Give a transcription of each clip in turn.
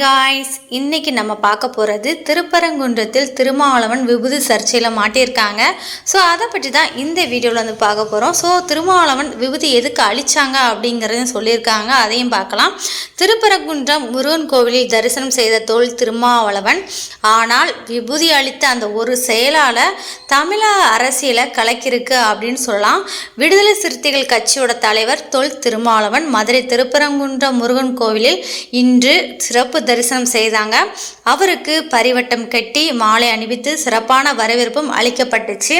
Guys இன்னைக்கு நம்ம பார்க்க போகிறது திருப்பரங்குன்றத்தில் திருமாவளவன் விபூதி சர்ச்சையில் மாட்டியிருக்காங்க. ஸோ அதை பற்றி தான் இந்த வீடியோவில் வந்து பார்க்க போகிறோம் ஸோ திருமாவளவன் விபூதி எதுக்கு அழிச்சாங்க அப்படிங்கிறதையும் சொல்லியிருக்காங்க. அதையும் பார்க்கலாம். திருப்பரங்குன்றம் முருகன் கோவிலில் தரிசனம் செய்த தோல் திருமாவளவன். ஆனால் விபூதி அளித்த அந்த ஒரு செயலால் தமிழக அரசியலை கலக்கிருக்கு அப்படின்னு சொல்லலாம். விடுதலை சிறுத்தைகள் கட்சியோட தலைவர் தொல் திருமாவளவன் மதுரை திருப்பரங்குன்றம் முருகன் கோவிலில் இன்று சிறப்பு தரிசனம் செய்தாங்க. அவருக்கு பரிவட்டம் கட்டி மாலை அணிவித்து சிறப்பான வரவேற்பும் அளிக்கப்பட்டுச்சு.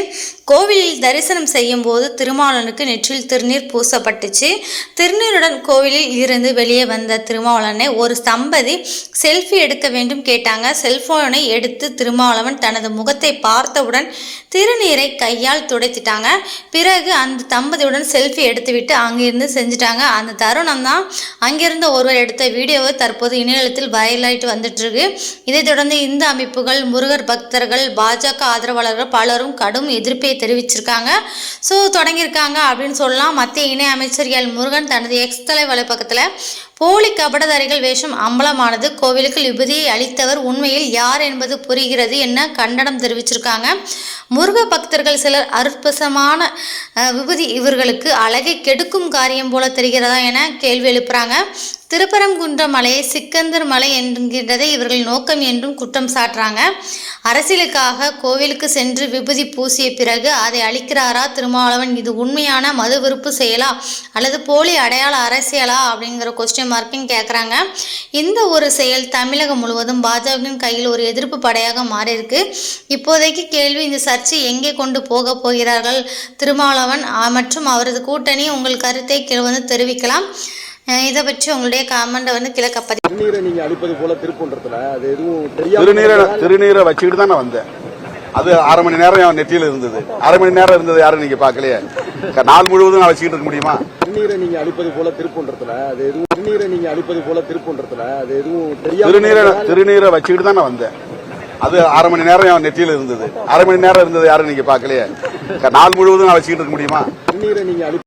கோவிலில் தரிசனம் செய்யும் போது திருமாவளனுக்கு நெற்றில் திருநீர் பூசப்பட்டுச்சு. திருநீருடன் கோவிலில் இருந்து வெளியே வந்த திருமாவளனை ஒரு தம்பதி செல்ஃபி எடுக்க வேண்டும் கேட்டாங்க. செல்போனை எடுத்து திருமாவளவன் தனது முகத்தை பார்த்தவுடன் திருநீரை கையால் துடைத்திட்டாங்க. பிறகு அந்த தம்பதியுடன் செல்ஃபி எடுத்துவிட்டு அங்கிருந்து செஞ்சுட்டாங்க. அந்த தருணம் தான் அங்கிருந்த ஒருவர் எடுத்த வீடியோவை தற்போது இணையதளத்தில் வைரலாயிட்டு வந்துட்டுருக்கு. இதைத் தொடர்ந்து இந்த அமைப்புகள் முருகர் பக்தர்கள் பாஜக ஆதரவாளர்கள் பலரும் கடும் எதிர்ப்பை தெரிவிச்சிருக்காங்க. ஸோ தொடங்கியிருக்காங்க அப்படின்னு சொல்லலாம். மத்திய இணை அமைச்சர் எல் முருகன் தனது எக்ஸ் தலை வலைப்பக்கத்தில் போலி கபடதாரிகள் வேஷம் அம்பலமானது. கோவிலுக்கு விபதியை அளித்தவர் உண்மையில் யார் என்பது புரிகிறது என கண்டனம் தெரிவிச்சிருக்காங்க. முருக பக்தர்கள் சிலர் அற்புதமான விபதி விபூதி இவர்களுக்கு அழகை கெடுக்கும் காரியம் போல தெரிகிறதா என கேள்வி எழுப்புறாங்க. திருப்பரங்குன்றம் மலையை சிக்கந்தர் மலை என்கின்றதை இவர்கள் நோக்கம் என்றும் குற்றம் சாட்டுறாங்க. அரசியலுக்காக கோவிலுக்கு சென்று விபூதி பூசிய பிறகு அதை அளிக்கிறாரா? திருமாவளவன் இது உண்மையான மது விருப்பு செயலா? அல்லது போலி அடையாள அரசியலா? அப்படிங்கிற கொஸ்டின் மார்க்கையும் கேட்குறாங்க இந்த ஒரு செயல் தமிழகம் முழுவதும் பாஜகவின் கையில் ஒரு எதிர்ப்பு படையாக மாறியிருக்கு. இப்போதைக்கு கேள்வி இந்த சர்ச்சை எங்கே கொண்டு போக போகிறார்கள்? திருமாவளவன் மற்றும் அவரது கூட்டணி உங்கள் கருத்தை கீழே வந்து தெரிவிக்கலாம். இதை பற்றி உங்களுடைய காமெண்ட்டை வந்து கிழக்க பதிவு திருநீரை நீங்க அளிப்பது போல திருப்பன்றதுல அது எதுவும் திருநீரை திருநீரை வச்சுக்கிட்டு தான் நான் வந்தேன். அது அரை மணி நேரம் என் நெத்தியில இருந்தது. அரை மணி நேரம் இருந்தது யாரும் நீங்க பாக்கலையே நாள் முழுவதும் நான் வச்சுக்கிட்டு இருக்க முடியுமா? திருநீரை நீங்க அளிப்பது போல திருப்பன்றதுல அது எதுவும் திருநீரை நீங்க அளிப்பது போல திருப்பன்றதுல அது எதுவும் தெரியாம திருநீரை திருநீரை வச்சுக்கிட்டு தான் நான் வந்தேன். அது அரை மணி நேரம் என் நெத்தியில இருந்தது. அரை மணி நேரம் இருந்தது யாரும் நீங்க பாக்கலையே நாள் முழுவதும் நான் வச்சுக்கிட்டு இருக்க முடியுமா? திருநீரை நீங்க